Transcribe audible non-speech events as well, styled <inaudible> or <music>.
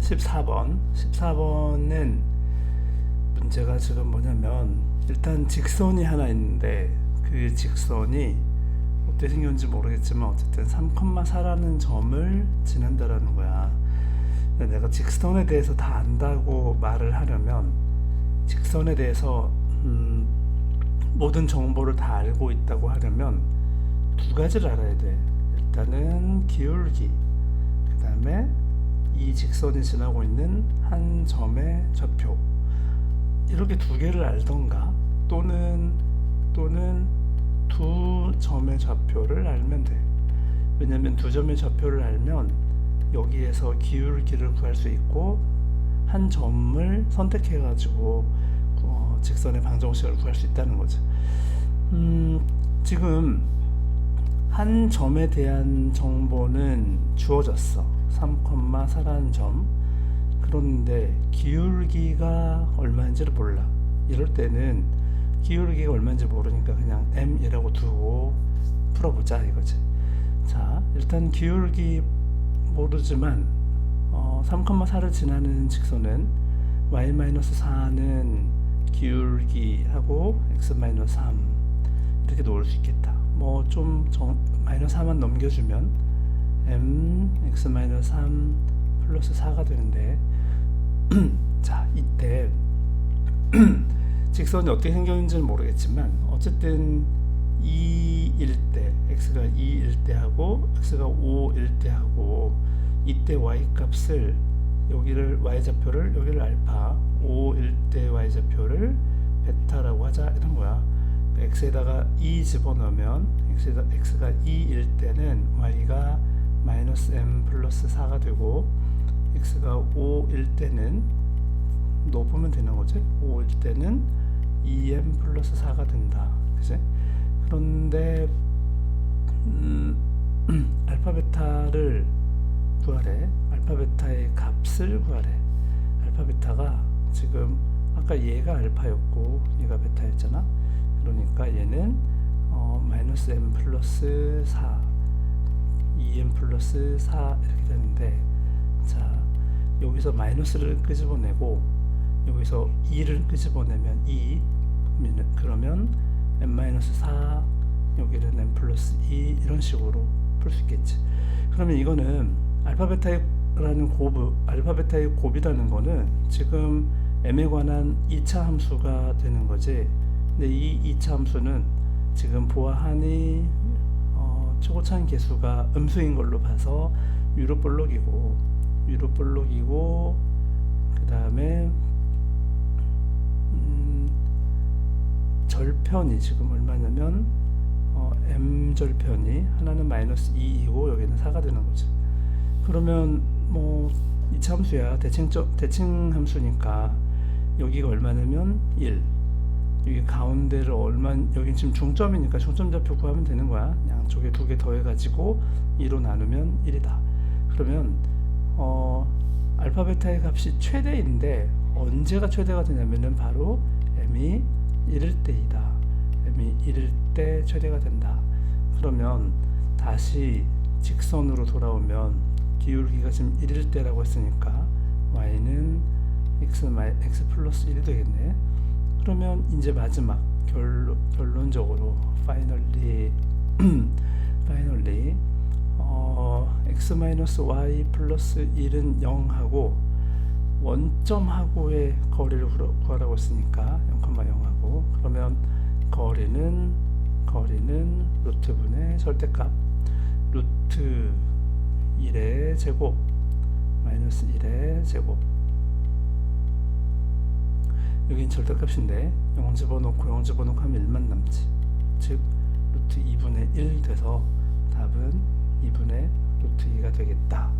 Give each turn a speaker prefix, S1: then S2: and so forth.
S1: 14번 14번은 문제가 지금 뭐냐면 일단 직선이 하나 있는데 그 직선이 어떻게 생겼는지 모르겠지만 어쨌든 3,4라는 점을 지난다라는 거야. 내가 직선에 대해서 다 안다고 말을 하려면 직선에 대해서 음, 모든 정보를 다 알고 있다고 하려면 두 가지를 알아야 돼. 일단은 기울기, 그 다음에 이 직선이 지나고 있는 한 점의 좌표. 이렇게 두 개를 알던가 또는 또는 두 점의 좌표를 알면 돼. 왜냐면 두 점의 좌표를 알면 여기에서 기울기를 구할 수 있고 한 점을 선택해 가지고 어, 직선의 방정식을 구할 수 있다는 거죠. 음, 지금 한 점에 대한 정보는 주어졌어. 3,4라는 점. 그런데 기울기가 얼마인지를 몰라. 이럴 때는 기울기가 얼마인지 모르니까 그냥 m이라고 두고 풀어보자 이거지. 자, 일단 기울기 모르지만 어, 3,4를 지나는 직선은 y-4는 기울기하고 x-3 이렇게 놓을 수 있겠다. 뭐 좀 마이너스 4만 넘겨주면 m x-3 플러스 4가 되는데 <clears throat> 자 이때 <clears throat> 직선이 어떻게 생겼는지는 모르겠지만 어쨌든 2일 때 x가 2일 때 하고 x가 5일 때 하고 이때 y 값을 여기를 y 좌표를 여기를 알파 5일 때 y 좌표를 베타라고 하자 이런 거야. x에다가 2 집어넣으면 x에다 x가 2일 때는 y가 마이너스 m 플러스 4가 되고 x가 5일 때는 높으면 되는 거지. 5일 때는 2m 플러스 4가 된다. 그지? 그런데 음, <clears throat> 알파 베타를 구하래. 알파 베타의 값을 구하래. 알파 베타가 지금 아까 얘가 알파였고 얘가 베타였잖아. 그러니까 얘는 어, 마이너스 m 플러스 4 2m 플러스 4 이렇게 되는데 자 여기서 마이너스를 끄집어내고 여기서 2를 끄집어내면 2 그러면 n-4 여기는 n 플러스 2 이런 식으로 풀 수 있겠지. 그러면 이거는 알파 베타라는 곱 알파 베타의 곱이라는 거는 지금 m에 관한 2차 함수가 되는 거지. 근데 이 2차 함수는 지금 보아하니 어, 초고차인 개수가 음수인 걸로 봐서 유로볼록이고 유로볼록이고 그 다음에 음, 절편이 지금 얼마냐면 어, m 절편이 하나는 마이너스 2이고 여기는 4가 되는 거지. 그러면 뭐 이차 함수야 대칭 대칭 함수니까 여기가 얼마냐면 1. 여기 가운데를 얼마 여기 지금 중점이니까 중점 좌표 구하면 되는 거야. 양쪽에 두 개 더해 가지고 2로 나누면 1이다. 그러면 어 알파 베타의 값이 최대인데 언제가 최대가 되냐면은 바로 m이 1일 때이다. m이 1일 때 최대가 된다. 그러면 다시 직선으로 돌아오면 기울기가 지금 1일 때라고 했으니까 y는 x, x 플러스 1이 되겠네. 그러면 이제 마지막 결론, 결론적으로 파이널리 파이널리 <clears throat> 어, x 마이너스 y 플러스 1은 0하고 원점하고의 거리를 구하라고 했으니까 0,0하고 그러면 거리는 거리는 루트분의 절대값 루트 1의 제곱 마이너스 1의 제곱 여긴 절대값인데 0 집어넣고 0 집어넣고 하면 1만 남지. 즉 루트 2분의 1 돼서 답은 2분의 루트 2가 되겠다